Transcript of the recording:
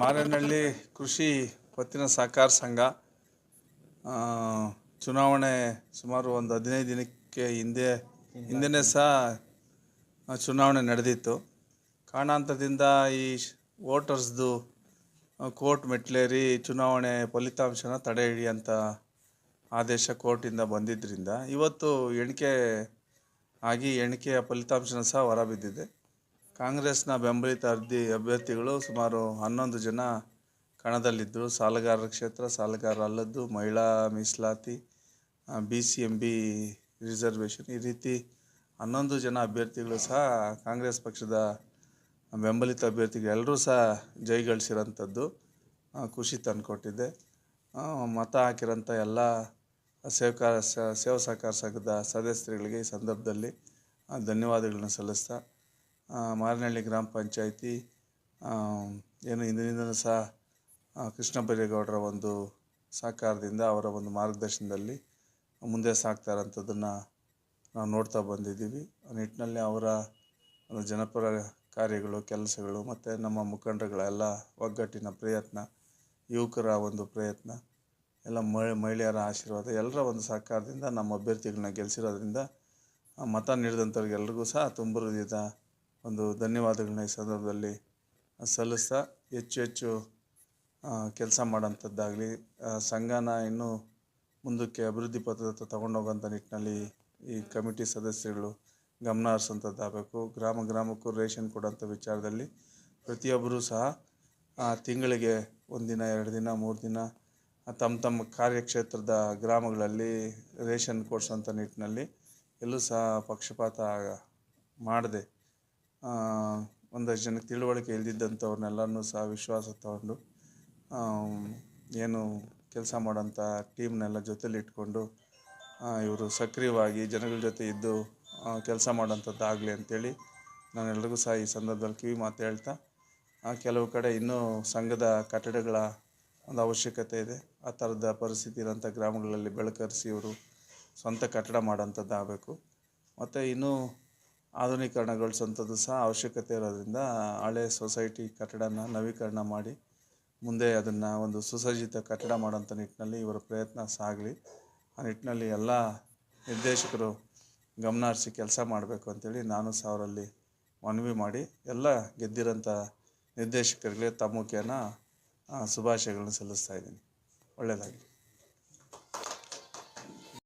ಮಾರೇನಹಳ್ಳಿ ಕೃಷಿ ಪತ್ತಿನ ಸಹಕಾರ ಸಂಘ ಚುನಾವಣೆ ಸುಮಾರು ಒಂದು ಹದಿನೈದು ದಿನಕ್ಕೆ ಹಿಂದೆ, ಹಿಂದೆನೇ ಸಹ ಚುನಾವಣೆ ನಡೆದಿತ್ತು. ಕಾರಣಾಂತರದಿಂದ ಈ ವೋಟರ್ಸ್ದು ಕೋರ್ಟ್ ಮೆಟ್ಲೇರಿ ಚುನಾವಣೆ ಫಲಿತಾಂಶನ ತಡೆ ಹಿಡಿಯಂಥ ಆದೇಶ ಕೋರ್ಟಿಂದ ಬಂದಿದ್ದರಿಂದ ಇವತ್ತು ಎಣಿಕೆ ಆಗಿ ಎಣಿಕೆಯ ಫಲಿತಾಂಶನ ಸಹ ಹೊರಬಿದ್ದಿದೆ ಕಾಂಗ್ರೆಸ್ನ ಬೆಂಬಲಿತ ಅರ್ಧಿ ಅಭ್ಯರ್ಥಿಗಳು ಸುಮಾರು ಹನ್ನೊಂದು ಜನ ಕಣದಲ್ಲಿದ್ದರು. ಸಾಲಗಾರರ ಕ್ಷೇತ್ರ ಸಾಲಗಾರ ಅಲ್ಲದ್ದು, ಮಹಿಳಾ ಮೀಸಲಾತಿ B C M B reservation ಈ ರೀತಿ ಹನ್ನೊಂದು ಜನ ಅಭ್ಯರ್ಥಿಗಳು ಸಹ ಕಾಂಗ್ರೆಸ್ ಪಕ್ಷದ ಬೆಂಬಲಿತ ಅಭ್ಯರ್ಥಿಗಳು. ಎಲ್ಲರೂ ಸಹ ಜಯಗಳಿಸಿರೋಂಥದ್ದು ಗಳಿಸಿರೋಂಥದ್ದು ಖುಷಿ ತಂದುಕೊಟ್ಟಿದೆ. ಮತ ಹಾಕಿರೋಂಥ ಎಲ್ಲ ಸೇವಕಾರ ಸೇವಾ ಸಹಕಾರ ಸಂಘದ ಸದಸ್ಯರುಗಳಿಗೆ ಈ ಸಂದರ್ಭದಲ್ಲಿ ಧನ್ಯವಾದಗಳನ್ನ ಸಲ್ಲಿಸ್ತಾ ಮಾರನಹಳ್ಳಿ ಗ್ರಾಮ ಪಂಚಾಯಿತಿ ಏನು ಇಂದಿನಿಂದಲೂ ಸಹ ಕೃಷ್ಣ ಬೈರೇಗೌಡರ ಒಂದು ಸಹಕಾರದಿಂದ ಅವರ ಒಂದು ಮಾರ್ಗದರ್ಶನದಲ್ಲಿ ಮುಂದೆ ಸಾಗ್ತಾ ಇರೋಂಥದ್ದನ್ನು ನಾವು ನೋಡ್ತಾ ಬಂದಿದ್ದೀವಿ. ಆ ನಿಟ್ಟಿನಲ್ಲಿ ಅವರ ಒಂದು ಜನಪರ ಕಾರ್ಯಗಳು, ಕೆಲಸಗಳು ಮತ್ತು ನಮ್ಮ ಮುಖಂಡರುಗಳೆಲ್ಲ ಒಗ್ಗಟ್ಟಿನ ಪ್ರಯತ್ನ, ಯುವಕರ ಒಂದು ಪ್ರಯತ್ನ, ಎಲ್ಲ ಮಹಿ, ಮಹಿಳೆಯರ ಆಶೀರ್ವಾದ, ಎಲ್ಲರ ಒಂದು ಸಹಕಾರದಿಂದ ನಮ್ಮ ಅಭ್ಯರ್ಥಿಗಳನ್ನ ಗೆಲ್ಲಿಸಿರೋದ್ರಿಂದ ಮತ ನೀಡಿದಂಥವ್ರಿಗೆಲ್ರಿಗೂ ಸಹ ತುಂಬ ಹೃದಯದ ಒಂದು ಧನ್ಯವಾದಗಳನ್ನ ಈ ಸಂದರ್ಭದಲ್ಲಿ ಸಲ್ಲಿಸ್ತಾ ಹೆಚ್ಚು ಹೆಚ್ಚು ಕೆಲಸ ಮಾಡೋಂಥದ್ದಾಗಲಿ ಸಂಘನ ಇನ್ನೂ ಮುಂದಕ್ಕೆ ಅಭಿವೃದ್ಧಿ ಪಥದತ್ತ ತಗೊಂಡೋಗೋಂಥ ನಿಟ್ಟಿನಲ್ಲಿ ಈ ಕಮಿಟಿ ಸದಸ್ಯರುಗಳು ಗಮನ ಹರಿಸೋಂಥದ್ದಾಗಬೇಕು. ಗ್ರಾಮ ಗ್ರಾಮಕ್ಕೂ ರೇಷನ್ ಕೊಡೋಂಥ ವಿಚಾರದಲ್ಲಿ ಪ್ರತಿಯೊಬ್ಬರೂ ಸಹ ತಿಂಗಳಿಗೆ ಒಂದಿನ, ಎರಡು ದಿನ, ಮೂರು ದಿನ ತಮ್ಮ ತಮ್ಮ ಕಾರ್ಯಕ್ಷೇತ್ರದ ಗ್ರಾಮಗಳಲ್ಲಿ ರೇಷನ್ ಕೊಡಿಸೋಂಥ ನಿಟ್ಟಿನಲ್ಲಿ ಎಲ್ಲೂ ಸಹ ಪಕ್ಷಪಾತ ಮಾಡದೆ ಒಂದಷ್ಟು ಜನಕ್ಕೆ ತಿಳುವಳಿಕೆ ಇಲ್ದಿದ್ದಂಥವ್ರನ್ನೆಲ್ಲನೂ ಸಹ ವಿಶ್ವಾಸ ತಗೊಂಡು ಏನು ಕೆಲಸ ಮಾಡೋಂಥ ಟೀಮ್ನೆಲ್ಲ ಜೊತೇಲಿ ಇಟ್ಕೊಂಡು ಇವರು ಸಕ್ರಿಯವಾಗಿ ಜನಗಳ ಜೊತೆ ಇದ್ದು ಕೆಲಸ ಮಾಡೋಂಥದ್ದಾಗಲಿ ಅಂತೇಳಿ ನಾನು ಎಲ್ರಿಗೂ ಸಹ ಈ ಸಂದರ್ಭದಲ್ಲಿ ಕಿವಿ ಮಾತು ಹೇಳ್ತಾ ಕೆಲವು ಕಡೆ ಇನ್ನೂ ಸಂಘದ ಕಟ್ಟಡಗಳ ಒಂದು ಅವಶ್ಯಕತೆ ಇದೆ. ಆ ಥರದ ಪರಿಸ್ಥಿತಿ ಇರೋಂಥ ಗ್ರಾಮಗಳಲ್ಲಿ ಬೆಳಕರಿಸಿ ಇವರು ಸ್ವಂತ ಕಟ್ಟಡ ಮಾಡೋಂಥದ್ದಾಗಬೇಕು. ಮತ್ತು ಇನ್ನೂ ಆಧುನೀಕರಣಗೊಳಿಸೋಂಥದ್ದು ಸಹ ಅವಶ್ಯಕತೆ ಇರೋದ್ರಿಂದ ಹಳೆ ಸೊಸೈಟಿ ಕಟ್ಟಡನ ನವೀಕರಣ ಮಾಡಿ ಮುಂದೆ ಅದನ್ನು ಒಂದು ಸುಸಜ್ಜಿತ ಕಟ್ಟಡ ಮಾಡೋಂಥ ನಿಟ್ಟಿನಲ್ಲಿ ಇವರ ಪ್ರಯತ್ನ ಸಾಗಲಿ ಆ ನಿಟ್ಟಿನಲ್ಲಿ ಎಲ್ಲ ನಿರ್ದೇಶಕರು ಗಮನ ಹರಿಸಿ ಕೆಲಸ ಮಾಡಬೇಕು ಅಂತೇಳಿ ನಾನು ಸಹ ಅವರಲ್ಲಿ ಮನವಿ ಮಾಡಿ ಎಲ್ಲ ಗೆದ್ದಿರೋಂಥ ನಿರ್ದೇಶಕರಿಗೆ ತಮ್ಮ ಮುಖೇನ ಶುಭಾಶಯಗಳನ್ನು ಸಲ್ಲಿಸ್ತಾ ಇದ್ದೀನಿ. ಒಳ್ಳೆಯದಾಗಲಿ.